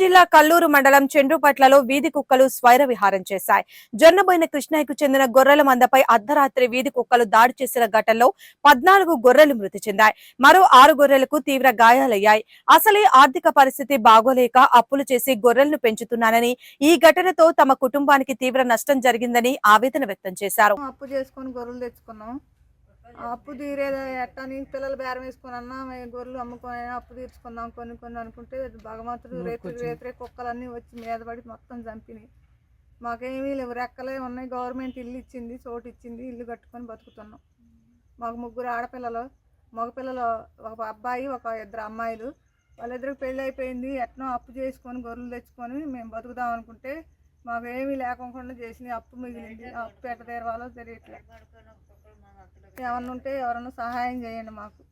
జిల్లా కల్లూరు మండలం చెండ్రుపట్లలో వీధి కుక్కలు స్వైర విహారం చేశాయి. జొన్నబోయిన కృష్ణయ్యకు చెందిన గొర్రెల మందపై అర్ధరాత్రి వీధి కుక్కలు దాడి చేసిన ఘటనలో పద్నాలుగు గొర్రెలు మృతి చెందాయి. మరో ఆరు గొర్రెలకు తీవ్ర గాయాలయ్యాయి. అసలే ఆర్థిక పరిస్థితి బాగోలేక అప్పులు చేసి గొర్రెలను పెంచుతున్నానని ఈ ఘటనతో తమ కుటుంబానికి తీవ్ర నష్టం జరిగిందని ఆవేదన వ్యక్తం చేశారు. అప్పు చేసుకొని గొర్రెలు తెచ్చుకున్నాం. అప్పు తీరేదా ఎట్టని పిల్లలు బేరం వేసుకొని అన్నా మేము గొర్రెలు అమ్ముకొని అప్పు తీర్చుకుందాం కొన్ని కొన్ని అనుకుంటే భగవంతుడు రేత్రి రేత్రి కుక్కలన్నీ వచ్చి మీద పడి మొత్తం చంపినాయి. మాకేమీ లేవు రెక్కలే ఉన్నాయి. గవర్నమెంట్ ఇల్లు ఇచ్చింది చోటు ఇచ్చింది ఇల్లు కట్టుకొని బతుకుతున్నాం. మాకు ముగ్గురు ఆడపిల్లలు మగపిల్లలు ఒక అబ్బాయి ఒక ఇద్దరు అమ్మాయిలు. వాళ్ళిద్దరికి పెళ్ళి అయిపోయింది ఎట్నో అప్పు చేసుకొని గొర్రెలు తెచ్చుకొని మేము బతుకుదాం అనుకుంటే మాకు ఏమీ లేకుండా చేసిన అప్పు మిగిలింది అప్పు ఎట్ట తీరవాలో తెలియట్లేదు ఏమన్నా ఉంటే ఎవరన్నా సహాయం చేయండి మాకు.